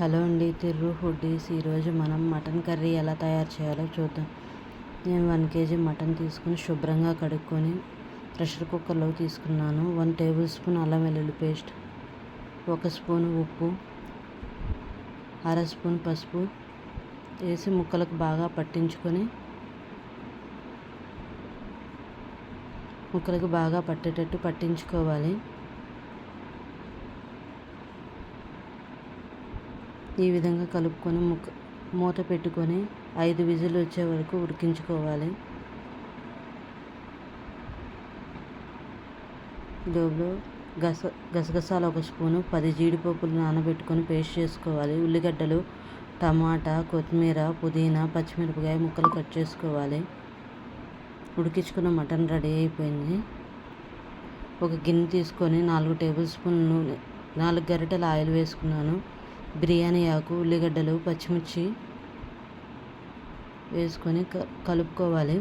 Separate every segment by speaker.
Speaker 1: Hello అండి తిర్రు foodies ఈరోజు మనం మటన్ కర్రీ ఎలా తయారు చేయాలో చూద్దాం. నేను వన్ కేజీ మటన్ తీసుకుని శుభ్రంగా కడుక్కొని ప్రెషర్ కుక్కర్లో తీసుకున్నాను. వన్ టేబుల్ స్పూన్ అల్లం వెల్లుల్లి పేస్ట్ ఒక స్పూన్ ఉప్పు అర స్పూన్ పసుపు వేసి ముక్కలకు బాగా పట్టించుకొని ముక్కలకు బాగా పట్టేటట్టు పట్టించుకోవాలి. ఈ విధంగా కలుపుకొని ముక్క మూత పెట్టుకొని ఐదు విజులు వచ్చే వరకు ఉడికించుకోవాలి. లోపల గస గసగసాలు ఒక స్పూను పది జీడిపప్పులు నానబెట్టుకొని పేస్ట్ చేసుకోవాలి. ఉల్లిగడ్డలు టమాటా కొత్తిమీర పుదీనా పచ్చిమిరపకాయ ముక్కలు కట్ చేసుకోవాలి. ఉడికించుకున్న మటన్ రెడీ అయిపోయింది. ఒక గిన్నె తీసుకొని నాలుగు టేబుల్ స్పూన్ నూనె నాలుగు గరిటెల ఆయిల్ వేసుకున్నాను. బిర్యానీ ఆకు ఉల్లిగడ్డలు పచ్చిమిర్చి వేసుకొని క కలుపుకోవాలి.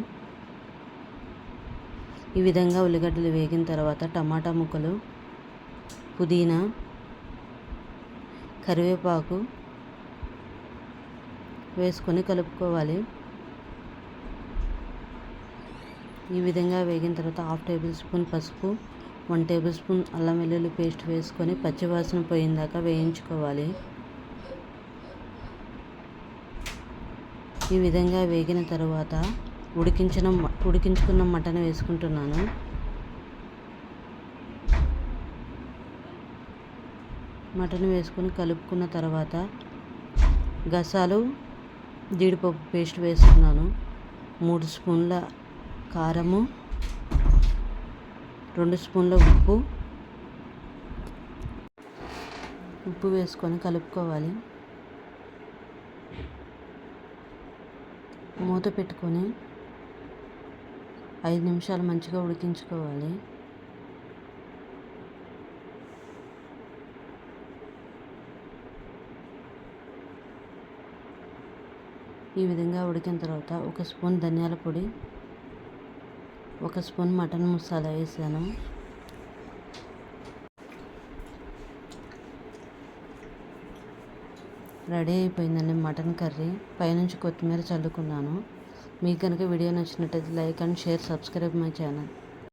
Speaker 1: ఈ విధంగా ఉల్లిగడ్డలు వేగిన తర్వాత టమాటా ముక్కలు పుదీనా కరివేపాకు వేసుకొని కలుపుకోవాలి. ఈ విధంగా వేగిన తర్వాత హాఫ్ టేబుల్ స్పూన్ పసుపు వన్ టేబుల్ స్పూన్ అల్లం వెల్లుల్లి పేస్ట్ వేసుకొని పచ్చివాసన పోయిందాక వేయించుకోవాలి. ఈ విధంగా వేగిన తర్వాత ఉడికించిన ఉడికించుకున్న మటన్ వేసుకుంటున్నాను. మటన్ వేసుకొని కలుపుకున్న తర్వాత గసాలు జీడిపప్పు పేస్ట్ వేసుకున్నాను మూడు స్పూన్ల కారము రెండు స్పూన్ల ఉప్పు. ఉప్పు వేసుకొని కలుపుకోవాలి. మూత పెట్టుకొని ఐదు నిమిషాలు మంచిగా ఉడికించుకోవాలి. ఈ విధంగా ఉడికిన తర్వాత ఒక స్పూన్ ధనియాల పొడి ఒక స్పూన్ మటన్ మసాలా వేసాను. రెడీ అయిపోయిందండి మటన్ కర్రీ. పైనుంచి కొత్తిమీర చల్లుకున్నాను. మీకు కనుక వీడియో నచ్చినట్టయితే like and share subscribe my channel.